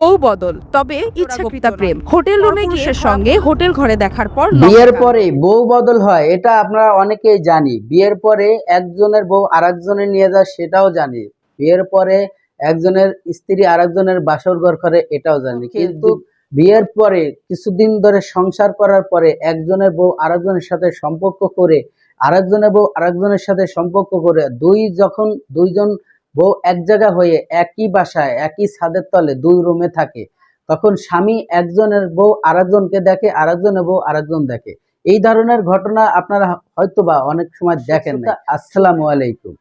বউ বদল তবে ইচ্ছাকৃত প্রেম। হোটেল রুমে সঙ্গে হোটেল ঘরে দেখার পর বিয়ের পরে বউ বদল হয় এটা আমরা অনেকেই জানি। বিয়ের পরে একজনের বউ আরেকজনের নিয়ে যায় সেটাও জানি। বিয়ের পরে একজনের স্ত্রী আরেকজনের বাসর ঘর করে এটাও জানি। কিন্তু বিয়ের পরে কিছুদিন ধরে সংসার করার পরে একজনের বউ আরেকজনের সাথে সম্পর্ক করে আরেকজনের বউ আরেকজনের সাথে সম্পর্ক করে দুই যখন দুইজন বউ এক জায়গা হয়ে একই বাসায় একই ছাদের তলে দুই রুমে থাকে। তখন স্বামী একজনের বউ আরেকজনকে দেখে আরেকজনের বউ আরেকজন দেখে। এই ধরনের ঘটনা আপনারা হয়তো বা অনেক সময় দেখেন না আসসালামু আলাইকুম।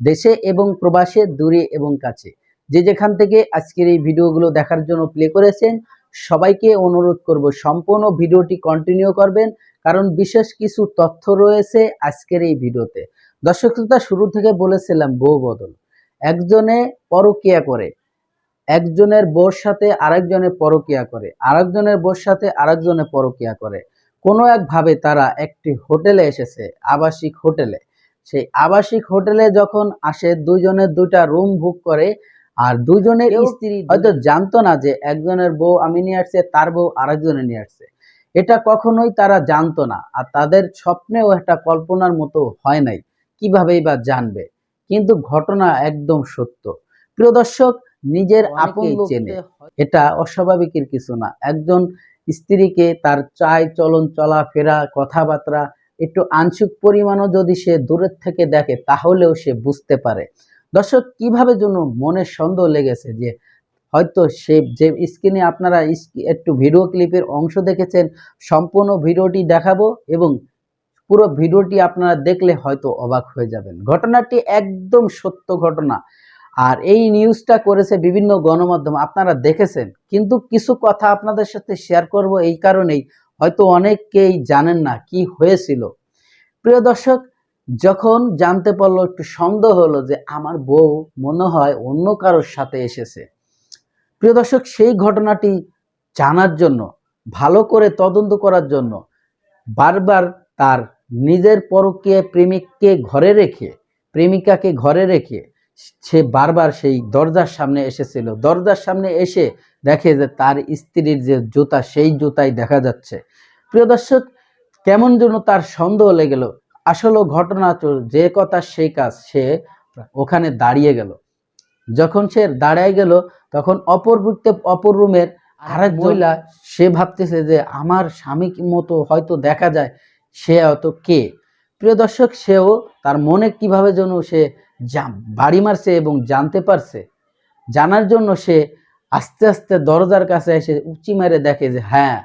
দেশে এবং প্রবাসে দূরে এবং কাছে। যে যেখান থেকে আজকের এই ভিডিওগুলো দেখার জন্য প্লে করেছেন সবাইকে অনুরোধ করব সম্পূর্ণ ভিডিওটি কন্টিনিউ করবেন কারণ বিশেষ কিছু তথ্য রয়েছে আজকের এই ভিডিওতে। দর্শক শ্রোতা শুরু থেকে বলেছিলাম বউ বদল। একজনে পরকিয়া করে একজনের বোর সাথে আরেকজনে পরকিয়া করে আরেকজনের বোর সাথে আরেকজনে পরকিয়া করে। কোনো একভাবে তারা একটি হোটেলে এসেছে আবাসিক হোটেলে। সেই আবাসিক হোটেলে যখন আসে দুইজনের দুইটা রুম বুক করে আর দুজনের স্ত্রী হয়তো জানতো না যে একজনের বউ আমি নিয়ে আসছে তার বউ আরেকজনে নিয়ে আসছে। এটা কখনোই তারা জানতো না আর তাদের স্বপ্নেও একটা কল্পনার মতো হয় নাই। কিভাবেই বা জানবে? কিন্তু ঘটনা একদম সত্য। প্রিয় দর্শক নিজের আপন চেনে। এটা অস্বাভাবিকের কিছু না। একজন স্ত্রীকে তার চাই চলন চলাফেরা কথাবার্তা একটু আংশিক পরিমাণও যদি সে দূরের থেকে দেখে তাহলেও সে বুঝতে পারে। দর্শক কীভাবে যেন মনে সন্দেহ লেগেছে যে হয়তো সে যে স্ক্রিনে আপনারা একটু ভিডিও ক্লিপের অংশ দেখেছেন সম্পূর্ণ ভিডিওটি দেখাবো এবং পুরো ভিডিওটি আপনারা দেখলে হয়তো অবাক হয়ে যাবেন। ঘটনাটি একদম সত্য ঘটনা। আর এই নিউজটা করেছে বিভিন্ন গণমাধ্যম, আপনারা দেখেছেন। কিন্তু কিছু কথা আপনাদের সাথে শেয়ার করব এই কারণেই। হয়তো অনেকেই জানেন না কি হয়েছিল। প্রিয় দর্শক, যখন জানতে পারল, একটু সন্দেহ হলো যে আমার বউ মনে হয় অন্য কারোর সাথে এসেছে। প্রিয় দর্শক, সেই ঘটনাটি জানার জন্য, ভালো করে তদন্ত করার জন্য বারবার তার নিজের পরকে প্রেমিককে ঘরে রেখে প্রেমিকাকে ঘরে রেখে সে বারবার সেই দরজার সামনে এসেছিল। দরজার সামনে এসে দেখে যে তার স্ত্রীর যে জুতা সেই জুতাই দেখা যাচ্ছে। প্রিয় দর্শক কেমন যেন তার সন্দেহ লেগে গেল আসলে ঘটনা যে কথা সেই কাজ সে ওখানে দাঁড়িয়ে গেল। যখন সে দাঁড়ায় গেল তখন অপর অপর রুমের আরেক মহিলা সে ভাবতেছে যে আমার স্বামী মতো হয়তো দেখা যায়। সে হয়তো কে? প্রিয় দর্শক, সেও তার মনে কীভাবে যেন সে বাড়ি মারছে এবং জানতে পারছে। জানার জন্য সে আস্তে আস্তে দরজার কাছে এসে উঁচি মেরে দেখে যে হ্যাঁ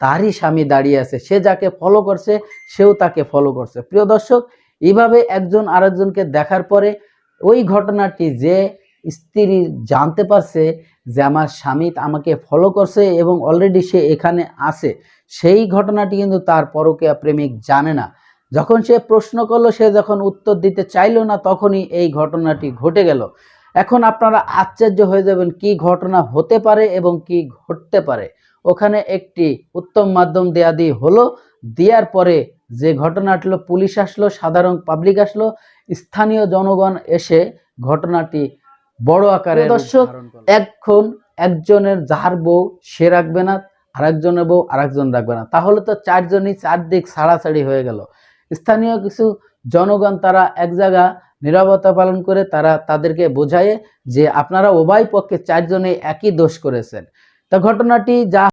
তারই স্বামী দাঁড়িয়ে আছে। সে যাকে ফলো করছে, সেও তাকে ফলো করছে। প্রিয় দর্শক এইভাবে একজন আরেকজনকে দেখার পরে ওই ঘটনাটি যে স্ত্রী জানতে পারছে যে আমার স্বামী আমাকে ফলো করছে এবং অলরেডি সে এখানে আছে। সেই ঘটনাটি কিন্তু তার পরকীয়া প্রেমিক জানে না। যখন সে প্রশ্ন করল, সে যখন উত্তর দিতে চাইলো না, তখনই এই ঘটনাটি ঘটে গেল। এখন আপনারা আশ্চর্য হয়ে যাবেন, কি ঘটনা হতে পারে এবং কি ঘটতে পারে। ওখানে একটি উত্তম মাধ্যম দেয়া দিয়ে হলো দেওয়ার পরে যে ঘটনাটি হলো পুলিশ আসলো, সাধারণ পাবলিক আসলো, স্থানীয় জনগণ এসে ঘটনাটি বড় আকারে দর্শক এখন একজনের যাহার বউ সে রাখবে না আরেকজনের বউ আরেকজন রাখবে না। তাহলে তো চারজনই চারদিক ছাড়াছাড়ি হয়ে গেল। স্থানীয় কিছু জনগণ তারা এক জায়গা নিরাপত্তা পালন করে তারা তাদেরকে বোঝায় যে আপনারা উভয় পক্ষে চারজনে একই দোষ করেছেন। তা ঘটনাটি যা